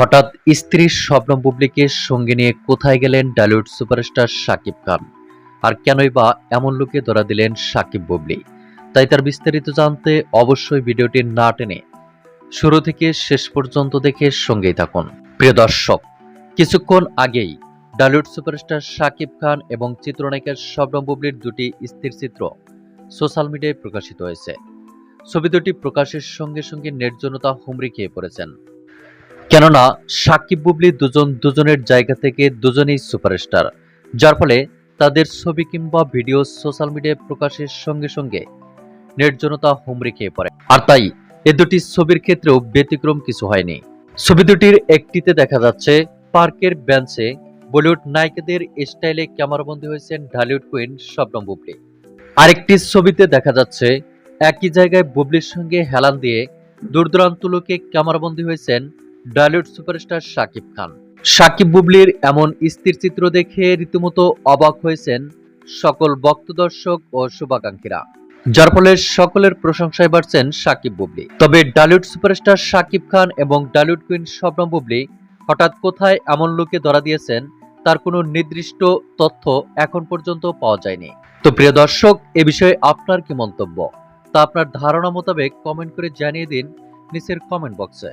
হঠাৎ স্ত্রীর স্বপ্ন বুবলিকে সঙ্গে নিয়ে কোথায় গেলেন ডালিউড সুপারস্টার শাকিব খান? আর কেনই বা এমন লোকে ধরা দিলেন শাকিব বুবলি? তাই তার বিস্তারিত জানতে অবশ্যই ভিডিওটি না টেনে শুরু থেকে শেষ পর্যন্ত দেখে সঙ্গেই থাকুন। প্রিয় দর্শক, কিছুক্ষণ আগেই ডালিউড সুপারস্টার শাকিব খান এবং চিত্রনায়িকা শবনম বুবলির দুটি স্থির চিত্র সোশ্যাল মিডিয়ায় প্রকাশিত হয়েছে। ছবি দুটি প্রকাশের সঙ্গে সঙ্গে নির্জনতা হুমড়ি খেয়ে পড়েছেন। কেননা সাকিব বুবলি দুজন দুজনের জায়গা থেকে দুজনেই সুপারস্টার, যার ফলে তাদের ছবি কিংবা ভিডিও সোশ্যাল মিডিয়ায় প্রকাশের সঙ্গে সঙ্গে নির্জনতা হুমড়ি খেয়ে পড়ে। আর তাই এ দুটি ছবির ক্ষেত্রেও ব্যতিক্রম কিছু হয়নি। ছবি দুটির একটিতে দেখা যাচ্ছে, পার্কের বেঞ্চে বলিউড নায়িকাদের স্টাইলে ক্যামেরাবন্দি হয়েছেন ঢালিউড কুইন শবনম বুবলি। আরেকটি ছবিতে দেখা যাচ্ছে, একই জায়গায় বুবলির সঙ্গে হেলান দিয়ে দূর দূরান্ত লোকে ক্যামেরাবন্দি হয়েছেন ডালিউড সুপারস্টার শাকিব খান। শাকিব বুবলির এমন স্থির চিত্র দেখে রীতিমতো অবাক হয়েছেন সকল ভক্ত দর্শক ও শুভাকাঙ্ক্ষীরা। যার ফলে সকলের প্রশংসায় বাড়ছেন শাকিব বুবলি। তবে ডালিউড সুপারস্টার শাকিব খান এবং ডালিউড কুইন শবনম বুবলি হঠাৎ কোথায় এমন লোকে ধরা দিয়েছেন তার কোনো নির্দিষ্ট তথ্য এখন পর্যন্ত পাওয়া যায়নি। তো প্রিয় দর্শক, এ বিষয়ে আপনার কি মন্তব্য? তা আপনার ধারণা মোতাবেক কমেন্ট করে জানিয়ে দিন নিচের কমেন্ট বক্সে।